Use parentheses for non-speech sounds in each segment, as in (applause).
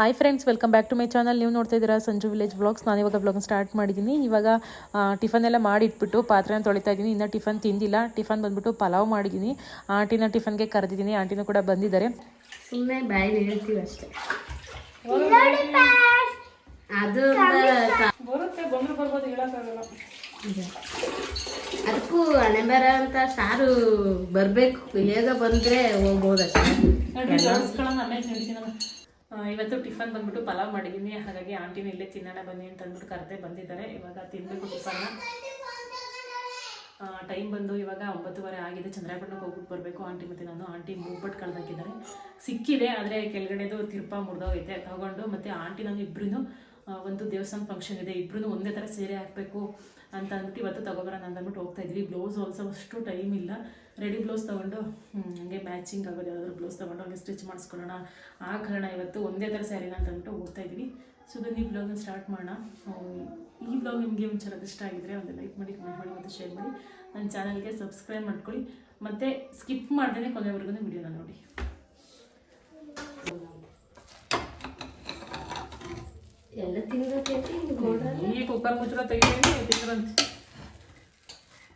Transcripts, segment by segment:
Hi friends welcome back to my channel ನೀವು ನೋಡ್ತಾ ಇದ್ದೀರಾ ಸಂಜು ವಿಲೇಜ್ ಬ್ಲಾಗ್ಸ್ ನಾನು ಇವಾಗ ಬ್ಲಾಗ್ ಸ್ಟಾರ್ಟ್ ಮಾಡಿದ್ದೀನಿ. ಇವಾಗ ಟಿಫನ್ ಎಲ್ಲ ಮಾಡಿಟ್ಬಿಟ್ಟು ಪಾತ್ರೆನ ತೊಳಿತಾ ಇದ್ದೀನಿ. ಇನ್ನೂ ಟಿಫನ್ ತಿಂದಿಲ್ಲ. ಟಿಫನ್ ಬಂದ್ಬಿಟ್ಟು ಪಲಾವ್ ಮಾಡಿದ್ದೀನಿ. ಆಂಟಿನ ಟಿಫನ್ಗೆ ಕರೆದಿದ್ದೀನಿ. ಆಂಟಿನೂ ಕೂಡ ಬಂದಿದ್ದಾರೆ. ಸುಮ್ಮನೆ ಬಾಯಿ ಹೇಳ್ತೀವಿ ಅಷ್ಟೇ. ಅದು. ಅದಕ್ಕೂ ಹಣೆ ಬರ ಅಂತ ಸಾರು ಬರಬೇಕು. ಬೇಗ ಬಂದ್ರೆ ಹೋಗ್ಬೋದಷ್ಟೇ. ಇವತ್ತು ಟಿಫನ್ ಬಂದ್ಬಿಟ್ಟು ಪಲಾವ್ ಮಾಡಿದ್ದೀನಿ. ಹಾಗಾಗಿ ಆಂಟಿನ ಇಲ್ಲೇ ತಿನ್ನೋಣ ಬನ್ನಿ ಅಂತ ಅಂದ್ಬಿಟ್ಟು ಕರೆದೆ ಬಂದಿದ್ದಾರೆ. ಇವಾಗ ತಿನ್ನಬೇಕು ಟಿಫನ್ನ ಟೈಮ್ ಬಂದು ಇವಾಗ ಒಂಬತ್ತುವರೆ ಆಗಿದೆ. ಚಂದ್ರಾಯಪಟ್ಟಣಕ್ಕೆ ಹೋಗ್ಬಿಟ್ಟು ಬರಬೇಕು ಆಂಟಿ ಮತ್ತು ನಾನು. ಆಂಟಿ ಮೂಗ್ಬಟ್ಟು ಕಳ್ದಾಕಿದ್ದಾರೆ. ಸಿಕ್ಕಿದೆ, ಆದರೆ ಕೆಳಗಡೆದು ತಿರ್ಪ ಮುರಿದೋಗೈತೆ. ತಗೊಂಡು ಮತ್ತು ಆಂಟಿ ನಾನು ಇಬ್ಬರೂ ಒಂದು ದೇವಸ್ಥಾನ ಫಂಕ್ಷನ್ ಇದೆ. ಇಬ್ಬರೂ ಒಂದೇ ಥರ ಸೀರೆ ಹಾಕಬೇಕು. ಅಂತ ಅಂದ್ಬಿಟ್ಟು ಇವತ್ತು ಅಂತ ಅಂದ್ಬಿಟ್ಟು ಹೋಗ್ತಾ ಇದ್ವಿ. ಬ್ಲೌಸ್ ಹೊಲ್ಸೋ ಅಷ್ಟು ಟೈಮ್ ಇಲ್ಲ. ರೆಡಿ ಬ್ಲೌಸ್ ತೊಗೊಂಡು ಹಂಗೆ ಮ್ಯಾಚಿಂಗ್ ಆಗೋದು ಯಾವ್ದಾದ್ರು ಬ್ಲೌಸ್ ತೊಗೊಂಡು ಹಂಗೆ ಸ್ಟಿಚ್ ಮಾಡಿಸ್ಕೊಳ್ಳೋಣ. ಆ ಕಾರಣ ಇವತ್ತು ಒಂದೇ ಥರ ಸ್ಯಾರಿನ ಅಂತ ಅಂದ್ಬಿಟ್ಟು ಹೋಗ್ತಾ ಇದ್ವಿ. ಸೊ ಬನ್ನಿ ಬ್ಲಾಗ್ನ ಸ್ಟಾರ್ಟ್ ಮಾಡೋಣ. ಈ ಬ್ಲಾಗ್ ನಿಮಗೆ ಒಂಚೂರು ಇಷ್ಟ ಆಗಿದ್ರೆ ಒಂದು ಲೈಕ್ ಮಾಡಿ ಕಮೆಂಟ್ ಮಾಡಿ ಮತ್ತು ಶೇರ್ ಮಾಡಿ. ನನ್ನ ಚಾನಲ್ಗೆ ಸಬ್ಸ್ಕ್ರೈಬ್ ಮಾಡ್ಕೊಳ್ಳಿ. ಮತ್ತು ಸ್ಕಿಪ್ ಮಾಡ್ದೇ ಕೊನೆವರೆಗೂ ವಿಡಿಯೋನ ನೋಡಿ. ಎಲ್ಲ ತಿಂದೈತಿ ನೋಡ್ರ ಈ ಕುಕ್ಕರ್ ಮುಚ್ಚಳ ತೆಗಿತೀನಿ ತಿಂದ್ರಂತೆ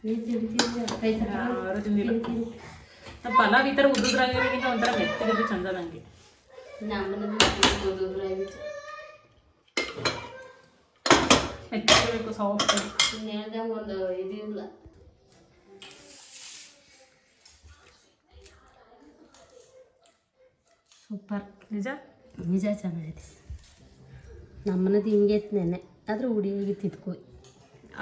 ನೀರು ತಿಂತೀವಿ ಕೈ ತರ ಯಾರು ತಿಂದಿಲ್ಲ. ನಮ್ಮ ಪಲಾವ್ ಈ ಥರ ಉದ್ದುದ್ರಾಗಿರೋದ್ರಿಂದ ಒಂಥರ ಮೆತ್ತಗಿದ್ರೆ ಚಂದ ನನಗೆ ನಮ್ಮನೆ ಓದಿದ್ರೆ ಮೆತ್ತಗಿರಬೇಕು ಸಾಫ್ಟ್ ಹೇಳ್ದಂಗ ಒಂದು ಇದು ಇಲ್ಲ. ಸೂಪರ್. ನಿಜ? ನಿಜ ಚೆನ್ನಾಗಿದೆ ನಮ್ಮನದು ಹಿಂಗೆ ನೆನೆ. ಆದ್ರೆ ಹುಡಿಯಾಗಿ ತಿದ್ಕೋ.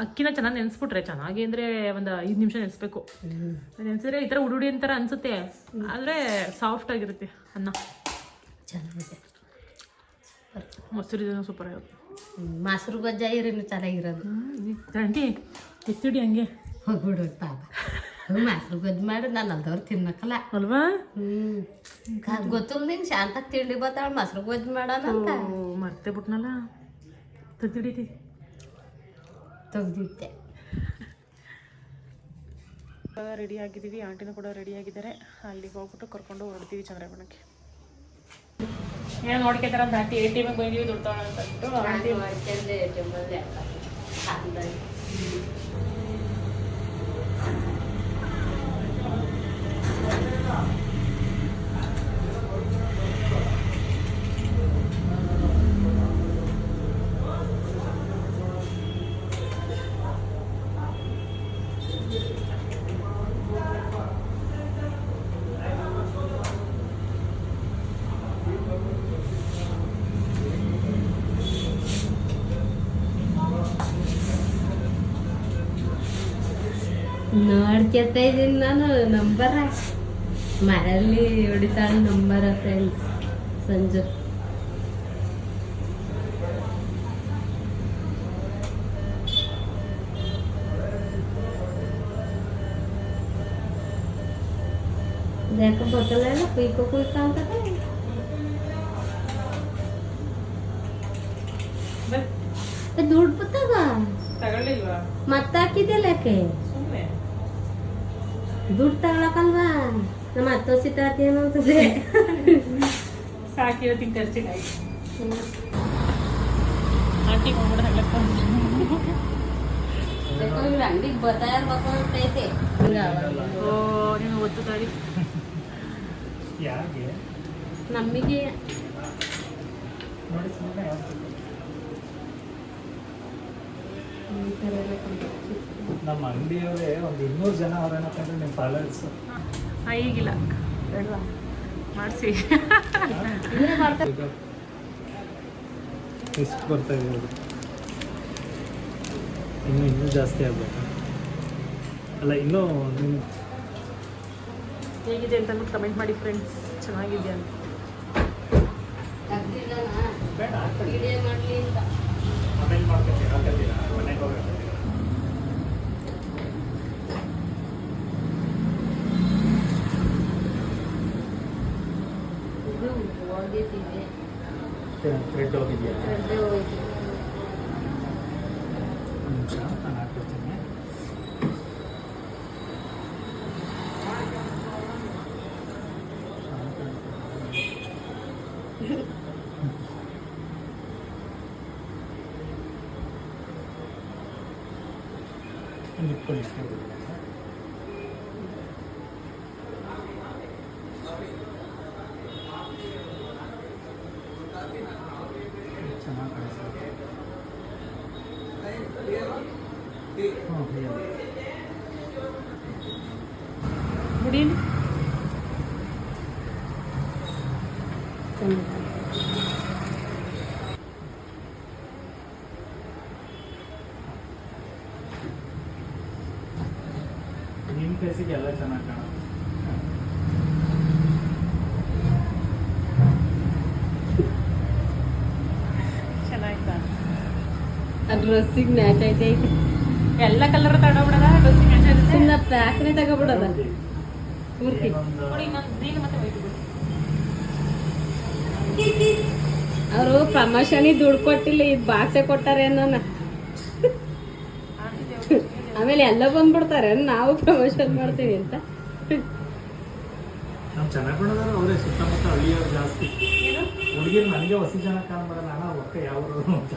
ಅಕ್ಕಿನ ಚೆನ್ನಾಗಿ ನೆನೆಸ್ಬಿಟ್ರೆ ಚೆನ್ನಾಗಿ ಅಂದರೆ ಒಂದು ಐದು ನಿಮಿಷ ನೆನೆಸ್ಬೇಕು. ನೆನೆಸಿದ್ರೆ ಈ ಥರ ಉಡುಡಿ ಅಂತ ಅನ್ಸುತ್ತೆ. ಆದರೆ ಸಾಫ್ಟ್ ಆಗಿರುತ್ತೆ ಅನ್ನ. ಚೆನ್ನಾಗಿದೆ. ಮೊಸರು ಇದನ್ನು ಸೂಪರ್ ಆಗುತ್ತೆ. ಮೊಸರು ಗೊಜ್ಜ ಇರೇನು ಚೆನ್ನಾಗಿರೋದು ಆಂಟಿ ಎತ್ತಿಡಿ ಹಂಗೆ. ಹೋಗ್ಬಿಡು ಪಾಪ ಮೊಸರು ಗೊಜ್ಜು ಮಾಡಿ ನಾನು ಅಲ್ದವ್ರು ತಿನ್ನಕಲ್ಲ. ಅಲ್ವಾ? ಹ್ಞೂ ಗೊತ್ತಿಲ್ಲ ನಿಂಗೆ ಶಾಂತಾಗ ತಿಂಡಿ ಬರ್ತಾಳ ಮೊಸರು ಗೊಜ್ಜು ಮಾಡೋಣ ಅಂತ ಮರ್ತೆ ಬಿಟ್ನಲ್ಲ? ತೆಗ್ದಿಡಿತಿ. ತೆಗ್ದಿಟ್ಟೆ. ರೆಡಿ ಆಗಿದ್ದೀವಿ ಆಂಟಿನೂ ಕೂಡ ರೆಡಿ ಆಗಿದ್ದಾರೆ. ಅಲ್ಲಿಗೆ ಹೋಗ್ಬಿಟ್ಟು ಕರ್ಕೊಂಡು ಹೊರಡ್ತೀವಿ ಚಂದ್ರಬಣ್ಣಕ್ಕೆ ಏನೋ ನೋಡ್ಕೊತಾರ ಆಂಟಿ ಎ ಟಿ ಎಮ್ಗೆ ಬಂದೀವಿ ದುಡ್ಡು ಅಂತ ನೋಡ್ಕೊತಾ ಇದ್ದೀನಿ ನಾನು ನಂಬರ. ಮನೆಯಲ್ಲಿ ಹೊಡಿತಾಳೆ ನಂಬರ ಫ್ರೆಂಡ್ಸ್ ಸಂಜು. ಕುಯ್ಕ ಅಂತದೆ ದುಡ್ಡು ಬತ್ತಾಗ ತಗೊಳ್ಳಿಲ್ವಾ? ಮತ್ತೆ ಹಾಕಿದ್ಯಲ್ಲ ಯಾಕೆ? ಸುಮ್ಮನೆ ದುಡ್ಡು ತಗೊಳಕಲ್ವಾ ನಮ್ಮ ಹತ್ತು ಸಿಟ್ಟಾತಿ ಅಂತದೆ ಸಾಕಿರೋ ತಿಂಗ್ ಖರ್ಚಿಗಾಯ್ತು ಆಂಟಿ ಹೋಗ್ಬಿಡ ಅಂಗಡಿಗೆ ಬರ್ತಾ ಇರ್ಬೇಕು ಅಂತೈತೆ ಓ ನೀನು ಒತ್ತು ತಾಳಿ ಯಾರಿಗೆ ನಮಗೆ ನೋಡಿ ಸುಮ್ಮನೆ ನಮ್ಮ ಅಂಗಡಿಯವರೇ ಒಂದು ಇನ್ನೂರು ಜನ ಅವ್ರೇನಕ್ಕಂದ್ರೆ ನಿಮ್ಮ ಫಾಲೋವರ್ಸ್ ಹಾಂ ಈಗಿಲ್ಲ. ಬೇಡವಾ ಮಾಡಿಸಿ. ಎಷ್ಟು ಬರ್ತಾ ಇದೆ ಇನ್ನು ಇನ್ನೂ ಜಾಸ್ತಿ ಆಗ್ಬೇಕು. ಅಲ್ಲ ಇನ್ನೂ ನಿಮ್ಮ ಹೇಗಿದೆ ಅಂತ ಅಂದ್ಬಿಟ್ಟು ಕಮೆಂಟ್ ಮಾಡಿ ಫ್ರೆಂಡ್ಸ್ ಚೆನ್ನಾಗಿದೆ ಅಂತ ಬೇಡ ವಿಡಿಯೋ ಮಾಡಲಿ ಅಂತ. ಆಮೇಲೆ ಮಾಡ್ಕೊತೀರಾ ಹಾಕತ್ತೀರಾ ಮನೆಗೆ ಹೋಗ್ಬೇಕು ಹೋಗಿದ್ದೀವಿ ಥ್ರೆಡ್ ಹೋಗಿದೆಯಾ ಥ್ರೆಡ್ ಹೋಗಿದ್ದೀವಿ ನಿಮ್ಮ ಫೇಸಿಗೆ ಎಲ್ಲ ಚೆನ್ನಾಗಿ ಕಾಣುತ್ತೆ ಚೆನ್ನಾಯ್ತಾ ಆ ಡ್ರೆಸ್ಸಿಗೆ ಮ್ಯಾಚ್ ಐತೆ ಎಲ್ಲ ಕಲರ್ ಮ್ಯಾಚ್ ಆಗುತ್ತೆ ಸುಮ್ಮನೆ ಪ್ಯಾಕ್ನೇ ತಗೊಬಿಡೋದ ಪೂರ್ತಿ. ಏನೊಂದು ನೋಡಿ ಇನ್ನೊಂದು ಗ್ರೀನ್ ಮತ್ತೆ ವೈಟ್ ಬಿಡು. ಅವರು ಪ್ರಮೋಷನ್ ದುಡ್ಡು ಕೊಟ್ಟಿಲ್ಲ ಇದು ಬಾಕ್ಸೆ ಕೊಟ್ಟಾರೆ ಅನ್ನೋನ. ಆಮೇಲೆ ಎಲ್ಲ ಬಂದ್ಬಿಡ್ತಾರೆ ನಾವು ಪ್ರಮೋಷನ್ ಮಾಡ್ತೀವಿ ಅಂತ. ನಾವು ಚೆನ್ನಾಗಿ ಕಾಣೋದಾದ್ರೆ ಅವರೇ ಸುತ್ತಮುತ್ತ ಹಳ್ಳಿಯವ್ರು ಜಾಸ್ತಿ. ಹುಡುಗಿರು ನನಗೆ ಹೊಸ ಜನ ಕಾಣ್ಬಾರಲ್ಲ ನಾನು ಒಕ್ಕ ಯಾವ ಅಂತ.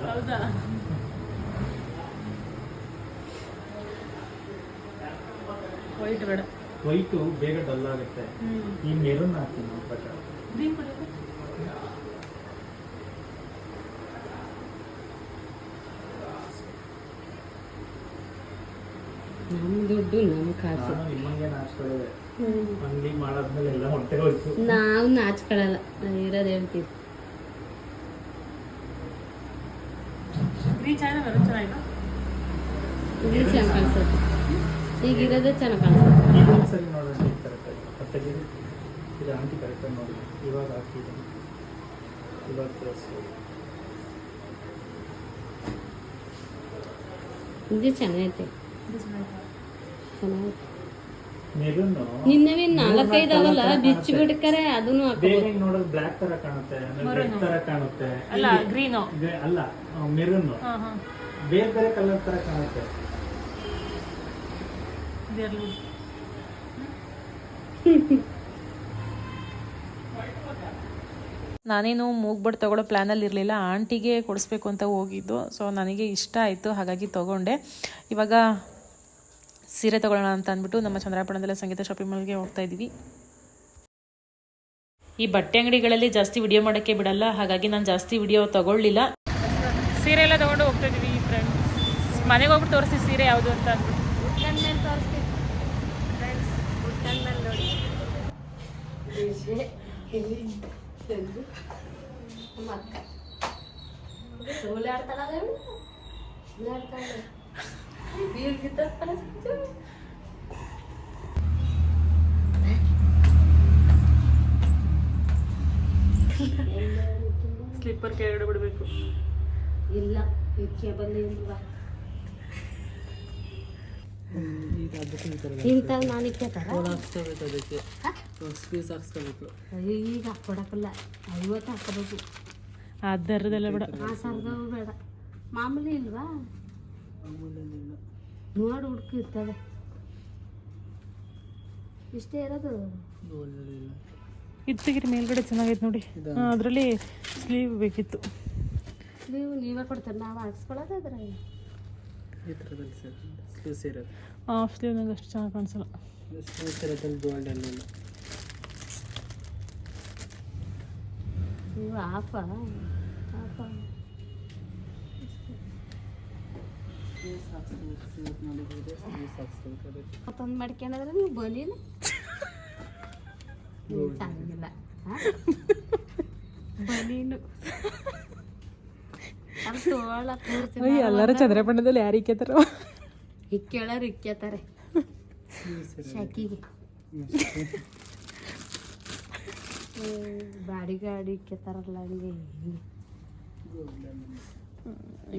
ವೈಟ್ ಬೇಡ. ವೈಟು ಬೇಗ ಡಲ್ ಆಗುತ್ತೆ. ಈ ಮೆರೂನ್ ಹಾಕ್ತೀನಿ ನನ್ನ ಪ್ರಕಾರ ಗ್ರೀನ್ ಕೊಡಿ ನಮ್ಮ ದುಡ್ಡು ನಮ್ಮ ಕಾಸು. ನಾನು ನಿಮ್ಮಂಗೆ ನಾಚ್ಕೊಳ್ಳೋದೆ. ಹ್ಮ್. ಅಂಗಡಿ ಮಾಡಾದ್ಮೇಲೆ ಎಲ್ಲ ಹೊಟ್ಟೆ ಹೋಯ್ತು ನಾವು ನಾಚ್ಕೊಳ್ಳಲ್ಲ. ಇರೋದು ಹೇಳ್ತೀವಿ ಚೆನ್ನಾಗಿಲ್ಲ ಕಾಣಿಸುತ್ತೆ. ಈಗ ಇರೋದೇ ಚೆನ್ನಾಗಿ ಕಾಣಿಸುತ್ತೆ ಇದೊಂದು ಸರಿ ನೋಡೋಣ ಈ ಕರೆಕ್ಟಾಗಿ ಕರೆಕ್ಟಾಗಿ ಇದು ಆಂಟಿ ಕರೆಕ್ಟಾಗಿ ನೋಡಿ ಇವಾಗ ಹಾಕಿದ್ದೀನಿ ಇವಾಗ ತೋರಿಸು ಇದು ಚೆನ್ನಾಗೈತೆ. ಇದು ಚೆನ್ನಾಗಿಲ್ಲ ಚೆನ್ನಾಗೈತೆ. ಮೆರೂನು ನಿನ್ನವೇ ನಾಲ್ಕೈದಾವಲ್ಲ ಬಿಚ್ಚಿ ಬಿಡ್ಕರೆ ಅದನ್ನು ಬೇರೆ ನೋಡೋದು ಬ್ಲ್ಯಾಕ್ ತರ ಕಾಣುತ್ತೆ ರೆಡ್ ತರ ಕಾಣುತ್ತೆ. ಅಲ್ಲ ಗ್ರೀನ್. ಅಲ್ಲ ಮೆರೂನ್ ಹಾಂ ಹಾಂ. ಬೇರೆ ಬೇರೆ ಕಲರ್ ತರ ಕಾಣುತ್ತೆ. ನಾನೇನು ಮೂಗ್ಬಿಟ್ಟು ತೊಗೊಳ್ಳೋ ಪ್ಲ್ಯಾನಲ್ಲಿ ಇರಲಿಲ್ಲ. ಆಂಟಿಗೆ ಕೊಡಿಸ್ಬೇಕು ಅಂತ ಹೋಗಿದ್ದು. ಸೊ ನನಗೆ ಇಷ್ಟ ಆಯಿತು ಹಾಗಾಗಿ ತೊಗೊಂಡೆ. ಇವಾಗ ಸೀರೆ ತೊಗೊಳ್ಳೋಣ ಅಂತ ಅಂದ್ಬಿಟ್ಟು ನಮ್ಮ ಚಂದ್ರಾಪುರದಲ್ಲೇ ಸಂಗೀತ ಶಾಪಿಂಗ್ ಮಾಲ್ಗೆ ಹೋಗ್ತಾ ಇದ್ದೀವಿ. ಈ ಬಟ್ಟೆ ಅಂಗಡಿಗಳಲ್ಲಿ ಜಾಸ್ತಿ ವಿಡಿಯೋ ಮಾಡೋಕ್ಕೆ ಬಿಡಲ್ಲ. ಹಾಗಾಗಿ ನಾನು ಜಾಸ್ತಿ ವಿಡಿಯೋ ತೊಗೊಳ್ಳಿಲ್ಲ. ಸೀರೆ ಎಲ್ಲ ತೊಗೊಂಡು ಹೋಗ್ತಾ ಇದ್ದೀವಿ ಫ್ರೆಂಡ್ಸ್ ಮನೆಗೆ ಹೋಗ್ಬಿಟ್ಟು ತೋರಿಸಿ ಸೀರೆ ಯಾವುದು ಅಂತ ಅಂದ್ಬಿಟ್ಟು. ಸ್ಲಿಪ್ಪರ್ ಕೆಳಗಡೆ ಬಿಡಬೇಕು ಇಲ್ಲ ಇದಕ್ಕೆ ಬಂದು ಇಲ್ವಾ ಅದಕ್ಕೆ ನಾನು ಇಕ್ಕೇತಾರ ಈಗ ಹಾಕೊಡಕ್ಕಲ್ಲ ಐವತ್ತು ಹಾಕೋಬೇಕು ಅದರದೆಲ್ಲ ಬೇಡ. ಆ ಸರ್ದವು ಬೇಡ. ಮಾಮೂಲಿ ಇಲ್ವಾ? ನೋಡಿ ಹುಡುಕಿ ಇರ್ತದೆ ಇಷ್ಟೇ ಇರೋದು? ಇದು ತೆಗೀರಿ ಮೇಲ್ಗಡೆ ಚೆನ್ನಾಗೈತೆ ನೋಡಿ. ಅದರಲ್ಲಿ ಸ್ಲೀವ್ ಬೇಕಿತ್ತು. ಸ್ಲೀವ್ ನೀವೇ ಕೊಡ್ತಾರೆ ನಾವು ಹಾಕ್ಸ್ಕೊಳ್ಳೋದಾದ್ರೆ ಈ ಥರದಲ್ಲಿ ಸರ್ ಸ್ಲೀವ್ಸ್ ಇರೋದು ಹಾಫ್ ಸ್ಲೀವ್ ನಂಗೆ ಅಷ್ಟು ಚೆನ್ನಾಗಿ ಕಾಣಿಸಲ್ಲ ಈ ಥರದಲ್ಲಿ ಗೋಲ್ಡ್ ಎಲ್ಲ ನೀವು ಆಫ ಆಫ ಮತ್ತೊಂದು ಮಾಡ್ಕೊಂಡ್ರೆ ನೀವು ಬಲಿನ ನೀವು ಚೆನ್ನಾಗಿಲ್ಲ ಬಲೀನು ಅದು ತೋಳ ಕೂರ್ಸಿ ಎಲ್ಲರೂ ಚಂದ್ರಪಣ್ಣದಲ್ಲಿ ಯಾರು ಇಕ್ಕೇತಾರ ಇಕ್ಕೇಳೋರು ಇಕ್ಕೇತಾರೆ ಶಾಕಿಗೆ. ಬಾಡಿ ಗಾಡಿ ಇಕ್ಕೇತಾರಲ್ಲ ಹಂಗೆ.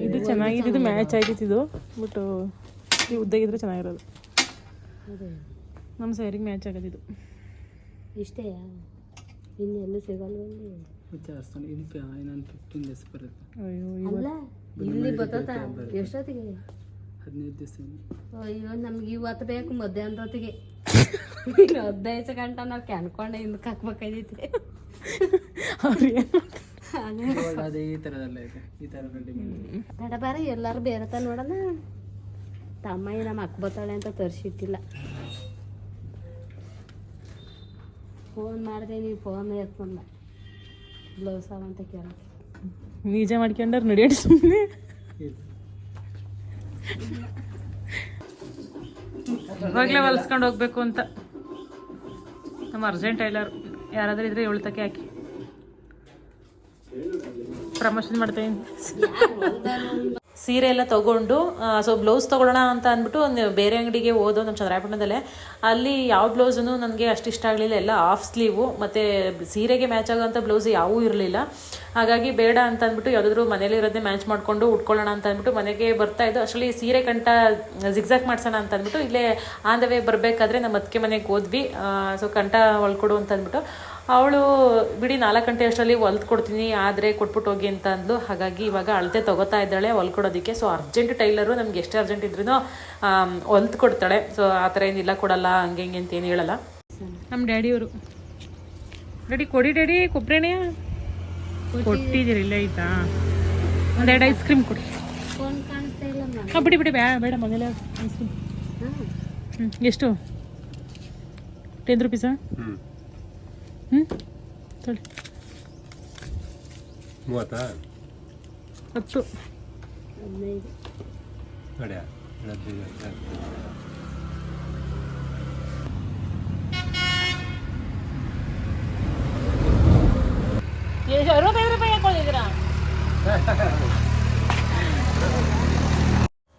ಇದು ಚೆನ್ನಾಗಿದೆ ಇದು ಮ್ಯಾಚ್ ಆಗಿತ್ತು ಇದು. ಬಟ್ ಈ ಉದ್ದಾಗಿದ್ರೆ ಚೆನ್ನಾಗಿರೋದು. ನಮ್ಮ ಸ್ಯಾರಿಗೆ ಮ್ಯಾಚ್ ಆಗೋದಿದು. ಇಷ್ಟೇ ಇನ್ನೆಲ್ಲೂ ಸಿಗಲ್ವಲ್ಲಿ? ಜಾಸ್ತಿ ಇದು ಇನ್ನೊಂದು ಫಿಫ್ಟೀನ್ ಡೇಸ್ ಬರುತ್ತೆ. ಅಯ್ಯೋ ಅಲ್ಲ ಇಲ್ಲಿ ಬರ್ತದ? ಎಷ್ಟೊತ್ತಿಗೆ? ಹದಿನೈದು ದಿವಸ ಅಯ್ಯೋ ನಮ್ಗೆ ಇವತ್ತು ಬೇಕು ಮಧ್ಯಾಹ್ನದ ಹೊತ್ತಿಗೆ (laughs) ಹದಿನೈದು ಗಂಟೆ ನಾವು ಕ್ಯಾನ್ಕೊಂಡೆ ಹಿಂದಕ್ಕೆ ಹಾಕ್ಬೇಕಾಗೈತಿ. ಅವ್ರು ಅದೇ ಈ ಥರದಲ್ಲ ಇದೆ. ಈ ಥರ ಬೇಡ ಬೇರೆ ಎಲ್ಲರೂ ಬೇರೆ ತ ನೋಡೋಣ. ತಮ್ಮ ನಮ್ಮ ಅಕ್ಕ ಬತ್ತಾಳೆ ಅಂತ ತರಿಸಿಟ್ಟಿಲ್ಲ. ಫೋನ್ ಮಾಡಿದೆ ನೀವು ಫೋನ್ ಎತ್ಕೊಂಡ ಬ್ಲೌಸ್ ಅಂತ ಕೇಳಕ್ಕೆ ನಿಜ ಮಾಡ್ಕೊಂಡ್ರೆ ನಡೆಯಡಿ ಸುಮ್ಮನೆ ಇವಾಗಲೇ ಹೊಲ್ಸ್ಕೊಂಡು ಹೋಗ್ಬೇಕು ಅಂತ. ನಮ್ಮ ಅರ್ಜೆಂಟ್ ಟೈಲರ್, ಯಾರಾದ್ರೂ ಇದ್ರೆ ಏಳು ತಕ್ಕೆ ಹಾಕಿ. ಪ್ರಮೋಷನ್ ಮಾಡ್ತೀನಿ ಸೀರೆ ಎಲ್ಲ ತಗೊಂಡು ಸೊ ಬ್ಲೌಸ್ ತೊಗೊಳ್ಳೋಣ ಅಂತ ಅಂದ್ಬಿಟ್ಟು ಒಂದು ಬೇರೆ ಅಂಗಡಿಗೆ ಹೋದೋ ನಮ್ಮ ಚಂದ್ರಾಯಪಟ್ಟಣದಲ್ಲೇ, ಅಲ್ಲಿ ಯಾವ ಬ್ಲೌಸೂ ನನಗೆ ಅಷ್ಟು ಇಷ್ಟ ಆಗಲಿಲ್ಲ. ಎಲ್ಲ ಆಫ್ ಸ್ಲೀವು ಮತ್ತು ಸೀರೆಗೆ ಮ್ಯಾಚ್ ಆಗೋಂಥ ಬ್ಲೌಸ್ ಯಾವೂ ಇರಲಿಲ್ಲ. ಹಾಗಾಗಿ ಬೇಡ ಅಂತ ಅಂದ್ಬಿಟ್ಟು ಯಾವುದಾದ್ರೂ ಮನೇಲಿ ಇರೋದೇ ಮ್ಯಾಚ್ ಮಾಡಿಕೊಂಡು ಉಟ್ಕೊಳ್ಳೋಣ ಅಂತ ಅಂದ್ಬಿಟ್ಟು ಮನೆಗೆ ಬರ್ತಾ ಇದ್ದು ಆ್ಯಕ್ಚುಲಿ ಸೀರೆ ಕಂಠ ಜಿಗ್ಜಾಕ್ ಮಾಡ್ಸೋಣ ಅಂತ ಅಂದ್ಬಿಟ್ಟು ಇಲ್ಲೇ ಆನ್ ದ ವೇ ಬರಬೇಕಾದ್ರೆ ನಮ್ಮ ಅದಕ್ಕೆ ಮನೆಗೆ ಹೋದ್ವಿ. ಸೊ ಕಂಠ ಹೊಲ್ಕೊಡು ಅಂತ ಅಂದ್ಬಿಟ್ಟು. ಅವಳು ಬಿಡಿ ನಾಲ್ಕು ಗಂಟೆ ಅಷ್ಟರಲ್ಲಿ ಹೊಲ್ದು ಕೊಡ್ತೀನಿ ಆದರೆ ಕೊಟ್ಬಿಟ್ಟು ಹೋಗಿ ಅಂತ ಅಂದ್ಲು. ಹಾಗಾಗಿ ಇವಾಗ ಅಳತೆ ತೊಗೋತಾ ಇದ್ದಾಳೆ ಹೊಲ್ಕೊಡೋದಕ್ಕೆ. ಸೊ ಅರ್ಜೆಂಟ್ ಟೈಲರು ನಮ್ಗೆ ಎಷ್ಟು ಅರ್ಜೆಂಟ್ ಇದ್ರೂ ಹೊಲ್ದು ಕೊಡ್ತಾಳೆ ಸೊ ಆ ಥರ ಏನಿಲ್ಲ ಕೊಡಲ್ಲ ಹಂಗೆ ಹಿಂಗೆ ಅಂತ ಏನು ಹೇಳಲ್ಲ. ನಮ್ಮ ಡ್ಯಾಡಿಯವರು ಡ್ಯಾಡಿ ಕೊಡಿ ಡ್ಯಾಡಿ ಕೊಬ್ಬರಿಣೆ ಕೊಟ್ಟಿದ್ದೀರಿ ಇಲ್ಲ ಆಯ್ತಾ? ಒಂದೆರಡು ಐಸ್ ಕ್ರೀಮ್ ಕೊಡಿ. ಹಾಂ ಬಿಡಿ ಬಿಡಿ ಬೇಡ ಬೇಡ ಮನೇಲೆ ಐಸ್ ಕ್ರೀಮ್ ಹಾಂ. ಹ್ಞೂ ಎಷ್ಟು? ಟೆನ್ ರುಪೀಸಾ ಹ್ಞೂ ಹ್ಞೂ ತೊಳಿ ಮೂವತ್ತಾ ಹತ್ತು ಹದಿನೈದು ನಡೆಯ ಹದಿನೈದು ಅರವತ್ತೈದು ರೂಪಾಯಿ ಹಾಕೊಂಡಿದ್ದೀರಾ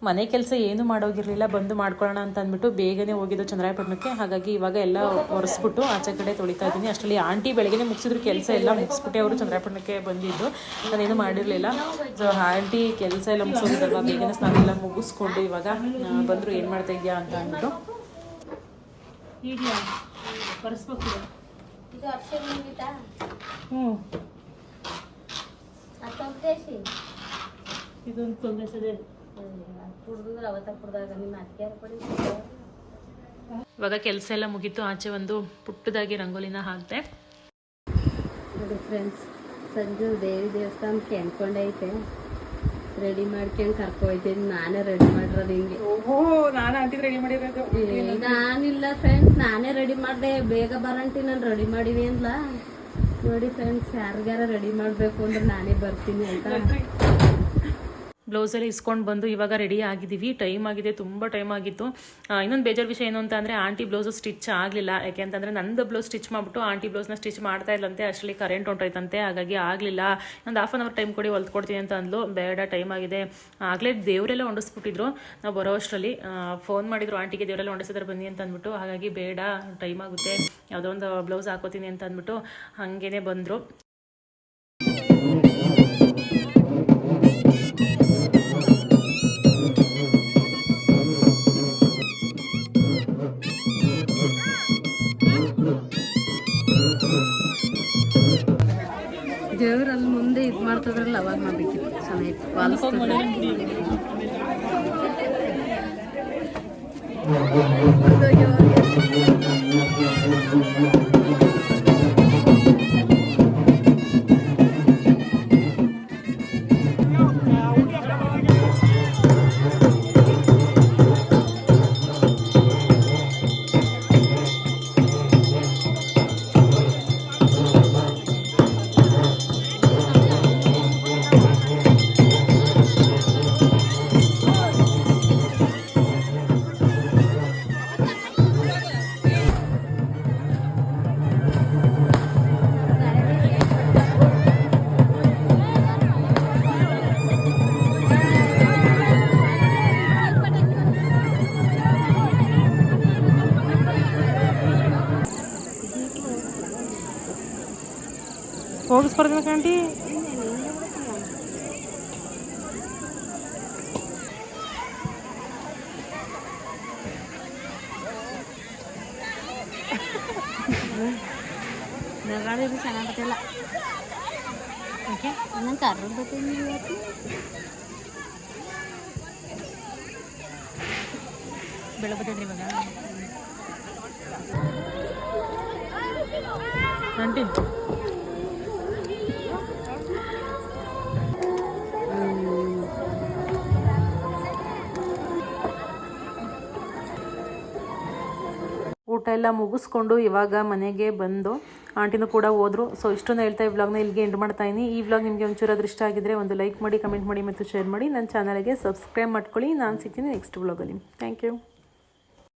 ಮನೆ ಕೆಲಸ ಏನು ಮಾಡೋಗಿರಲಿಲ್ಲ ಬಂದು ಮಾಡ್ಕೊಳ್ಳೋಣ ಅಂತ ಅಂದ್ಬಿಟ್ಟು ಬೇಗನೆ ಹೋಗಿದ್ದು ಚಂದ್ರಾಯಪಟ್ಟಣಕ್ಕೆ. ಹಾಗಾಗಿ ಇವಾಗ ಎಲ್ಲ ಒರೆಸ್ಬಿಟ್ಟು ಆಚೆ ಕಡೆ ತೊಳಿತಾ ಇದ್ದೀನಿ. ಅಷ್ಟರಲ್ಲಿ ಆಂಟಿ ಬೆಳಗ್ಗೆ ಮುಗಿಸಿದ್ರು ಕೆಲಸ ಎಲ್ಲ ಮುಗಿಸ್ಬಿಟ್ಟೆ ಅವರು ಚಂದ್ರಾಯಪಟ್ಟಣಕ್ಕೆ ಬಂದಿದ್ದು. ನಾನೇನು ಮಾಡಿರಲಿಲ್ಲ. ಸೊ ಆಂಟಿ ಕೆಲಸ ಎಲ್ಲ ಮುಗಿಸೋದಿದ್ದಲ್ವ ಬೇಗನೆ ಸ್ನಾನ ಎಲ್ಲ ಮುಗಿಸ್ಕೊಂಡು ಇವಾಗ ಬಂದರು ಬಂದ್ರು ಏನು ಮಾಡ್ತಾ ಇದೆಯಾ ಅಂತ ಅಂದ್ಬಿಟ್ಟು. ಹ್ಞೂ ಇದೊಂದು ತೊಂದರೆ ಕುಡ್ದಿದ್ರೆ ಅವತ್ತ ಕುಡ್ದಾಗ ನಿಮ್ಮ ಅತ್ತಿಗೆ ಇವಾಗ ಕೆಲಸ ಎಲ್ಲ ಮುಗೀತು ಆಚೆ ಒಂದು ಪುಟ್ಟದಾಗಿ ರಂಗೋಲಿನ ಹಾಕಿದೆ. ನೋಡಿ ಫ್ರೆಂಡ್ಸ್ ಸಂಜೆ ದೇವಿ ದೇವಸ್ಥಾನಕ್ಕೆ ಅನ್ಕೊಂಡೈತೆ ರೆಡಿ ಮಾಡ್ಕೊಂಡು ಕರ್ಕೊಯ್ತೀನಿ ನಾನೇ ರೆಡಿ ಮಾಡಿರೋದು ಹಿಂಗೆ ಓಹೋ ನಾನು ರೆಡಿ ಮಾಡಿರೋದು. ನಾನಿಲ್ಲ ಫ್ರೆಂಡ್ಸ್ ನಾನೇ ರೆಡಿ ಮಾಡಿದೆ. ಬೇಗ ಬರಂಟಿ ನಾನು ರೆಡಿ ಮಾಡಿವಿ ಅಂದ್ಲ? ನೋಡಿ ಫ್ರೆಂಡ್ಸ್ ಯಾರಿಗಾರ ರೆಡಿ ಮಾಡಬೇಕು ಅಂದ್ರೆ ನಾನೇ ಬರ್ತೀನಿ ಅಂತ. ಬ್ಲೌಸಲ್ಲಿ ಇಸ್ಕೊಂಡು ಬಂದು ಇವಾಗ ರೆಡಿ ಆಗಿದ್ದೀವಿ ಟೈಮ್ ಆಗಿದೆ, ತುಂಬ ಟೈಮ್ ಆಗಿತ್ತು. ಇನ್ನೊಂದು ಬೇಜಾರು ವಿಷಯ ಏನು ಅಂತ ಅಂದರೆ ಆಂಟಿ ಬ್ಲೌಸು ಸ್ಟಿಚ್ ಆಗಲಿಲ್ಲ. ಯಾಕೆ ಅಂತಂದರೆ, ನಂದು ಬ್ಲೌಸ್ ಸ್ಟಿಚ್ ಮಾಡಿಬಿಟ್ಟು ಆಂಟಿ ಬ್ಲೌಸ್ನ ಸ್ಟಿಚ್ ಮಾಡ್ತಾ ಇಲ್ಲಂತೆ ಅಷ್ಟರಲ್ಲಿ ಕರೆಂಟ್ ಹೊಂಟೋಯ್ತಂತೆ, ಹಾಗಾಗಿ ಆಗಲಿಲ್ಲ. ಒಂದು ಹಾಫ್ ಆನ್ ಅವರ್ ಟೈಮ್ ಕೊಡಿ ಹೊಲ್ದು ಕೊಡ್ತೀನಿ ಅಂತ ಅಂದ್ಲು. ಬೇಡ ಟೈಮ್ ಆಗಿದೆ. ಆಗಲೇ ದೇವರೆಲ್ಲ ಹೊಂಡಿಸ್ಬಿಟ್ಟಿದ್ರು. ನಾವು ಬರೋ ಅಷ್ಟರಲ್ಲಿ ಫೋನ್ ಮಾಡಿದ್ರು ಆಂಟಿಗೆ ದೇವರೆಲ್ಲ ಹೊಂಡಿಸಿದ್ರೆ ಬನ್ನಿ ಅಂತ ಅಂದ್ಬಿಟ್ಟು. ಹಾಗಾಗಿ ಬೇಡ ಟೈಮ್ ಆಗುತ್ತೆ. ಯಾವುದೋ ಒಂದು ಬ್ಲೌಸ್ ಹಾಕೋತೀನಿ ಅಂತ ಅಂದ್ಬಿಟ್ಟು ಹಾಗೇನೆ ಬಂದರು. ದೇವ್ರು ಅಲ್ಲಿ ಮುಂದೆ ಇದು ಮಾಡ್ತದ್ರಲ್ಲ ಅವಾಗ ಮಾಡ್ಬೇಕಿತ್ತು ಚೆನ್ನಾಗಿತ್ತು ಪಾಲಿಸ್ತದೆ ಹೋಗಿಸ್ಬಾರ್ದು ಆಂಟಿ ನಗಾಡಿದ್ರು ಚೆನ್ನಾಗತ್ತಿಲ್ಲ ಓಕೆ ನಂಗೆ ಕರ್ರ ಬರ್ತೀನಿ ಇವತ್ತು ಬೆಳಗ್ಗೆ ಇವಾಗ ಆಂಟಿ ಎಲ್ಲ ಮುಗಿಸ್ಕೊಂಡು ಇವಾಗ ಮನೆಗೆ ಬಂದು ಆಂಟಿನೂ ಕೂಡ ಹೋದ್ರು. ಸೊ ಇಷ್ಟೊಂದು ಹೇಳ್ತಾ ಈ ವ್ಲಾಗ್ನ ಇಲ್ಲಿಗೆ ಎಂಡ್ ಮಾಡ್ತಾ ಇದ್ದೀನಿ ಈ ವ್ಲಾಗ್ ನಿಮಗೆ ಒಂಚೂರು ಅದ್ರ ಇಷ್ಟ ಆಗಿದ್ರೆ ಒಂದು ಲೈಕ್ ಮಾಡಿ ಕಮೆಂಟ್ ಮಾಡಿ ಮತ್ತು ಶೇರ್ ಮಾಡಿ. ನನ್ನ ಚಾನಲ್ಗೆ ಸಬ್ಸ್ಕ್ರೈಬ್ ಮಾಡ್ಕೊಳ್ಳಿ. ನಾನು ಸಿಗ್ತೀನಿ ನೆಕ್ಸ್ಟ್ ವ್ಲಾಗಲ್ಲಿ ಥ್ಯಾಂಕ್ ಯು